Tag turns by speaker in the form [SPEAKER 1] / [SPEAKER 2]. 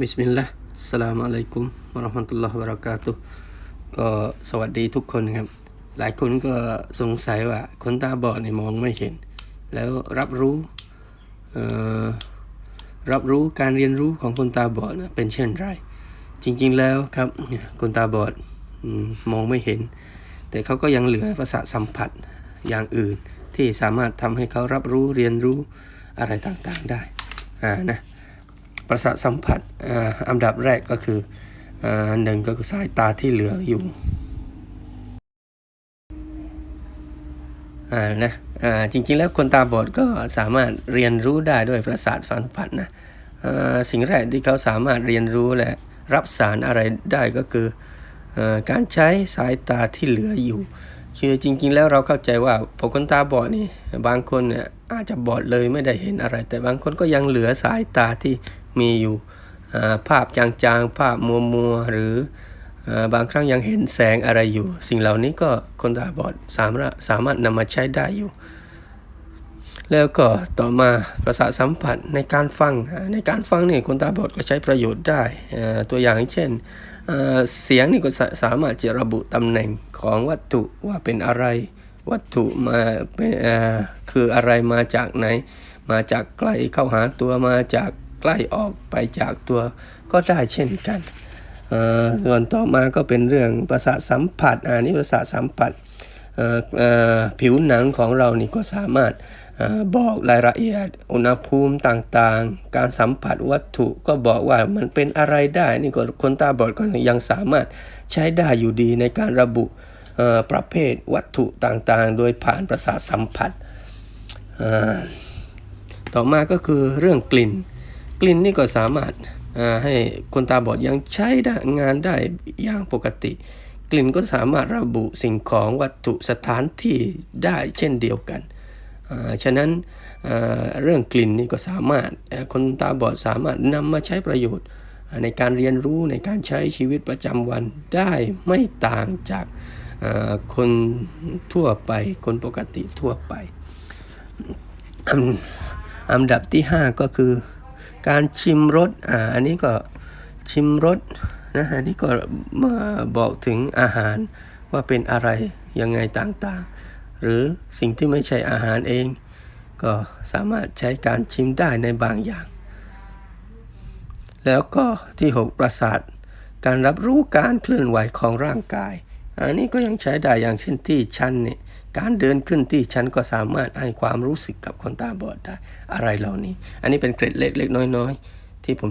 [SPEAKER 1] บิสมิลลาห์สลามอะลัยกุม วะเราะห์มะตุลลอฮ์วะบะเราะกาตุฮ์ก็สวัสดีทุกคนครับ หลายคนก็สงสัยว่าคนตาบอดเนี่ยมองไม่เห็น แล้วรับรู้รับรู้การเรียนรู้ของคนตาบอดนะเป็นเช่นไร จริงๆแล้วครับคนตาบอดมมองไม่เห็น แต่เขาก็ยังเหลือประสาทสัมผัสอย่างอื่น ที่สามารถทำให้เขารับรู้เรียนรู้อะไรต่างๆได้อ่านะ ประสาทสัมผัสอ,อันดับแรกก็คืออหนึ่งก็คือสายตาที่เหลืออยู่นะอ่าจริงๆแล้วคนตาบอดก็สามารถเรียนรู้ได้ด้วยประสาทสัมผัสนะสิ่งแรกที่เขาสามารถเรียนรู้และรับสารอะไรได้ก็คืออการใช้สายตาที่เหลืออยู่ คือจริงๆ แล้วเราเข้าใจว่าพอคนตาบอดนี่บางคนเนี่ยอาจจะบอดเลยไม่ได้เห็นอะไร แต่บางคนก็ยังเหลือสายตาที่ มีอยู่ภาพจางๆ ภาพมัวๆหรืออบางครั้งยังเห็นแสงอะไรอยู่ สิ่งเหล่านี้ก็คนตาบอดสามารถสามารถนำมาใช้ได้อยู่ แล้วก็ต่อมาประสาทสัมผัสในการฟัง ในการฟังเนี่ยคนตาบอดก็ใช้ประโยชน์ได้ ตัวอย่างเช่นเสียงนี่ก็สาสามารถจะระบุตำแหน่งของวัตถุว่าเป็นอะไร วัตถุมาเป็นคืออะไรมาจากไหน มาจากใกลเข้าหาตัวมาจาก ใกล้ออกไปจากตัวก็ได้เช่นกัน ส่วนต่อมาก็เป็นเรื่องประสาทสัมผัสอันนี้ประสาทสัมผัสผิวหนังของเรานี่ก็สามารถอบอกรายละเอียดอุณหภูมิต่างๆ การสัมผัสวัตถุก็บอกว่ามันเป็นอะไรได้นี่ก็คนตาบอดก็ยังสามารถใช้ได้อยู่ดีในการระบุประเภทวัตถุต่างๆ โดยผ่านประสาทสัมผัสต่อมาก็คือเรื่องกลิ่น กลิ่นนี่ก็สามารถให้คนตาบอดยังใช้ได้งานได้อย่างปกติ กลิ่นก็สามารถระบุสิ่งของวัตถุสถานที่ได้เช่นเดียวกันฉะนั้นเรื่องกลิ่นนี่ก็สามารถคนตาบอดสามารถนำมาใช้ประโยชน์ในการเรียนรู้ในการใช้ชีวิตประจำวันได้ไม่ต่างจากคนทั่วไปคนปกติทั่วไปอันอันดับที่ 5 ก็คือ การชิมรสอ่าอันนี้ก็ชิมรสนะอันนี้ก็มาบอกถึงอาหารว่าเป็นอะไรยังไงต่างๆ หรือสิ่งที่ไม่ใช่อาหารเอง ก็สามารถใช้การชิมได้ในบางอย่าง แล้วก็ที่ 6 ประสาท การรับรู้การเคลื่อนไหวของร่างกาย อันนี้ก็ยังใช้ได้อย่างเช่นที่ชั้นเนี่ยการเดินขึ้นที่ชั้นก็สามารถให้ความรู้สึกกับคนตาบอดได้อะไรเหล่านี้ อันนี้เป็นเกร็ดเล็กๆน้อย ๆ ที่ผม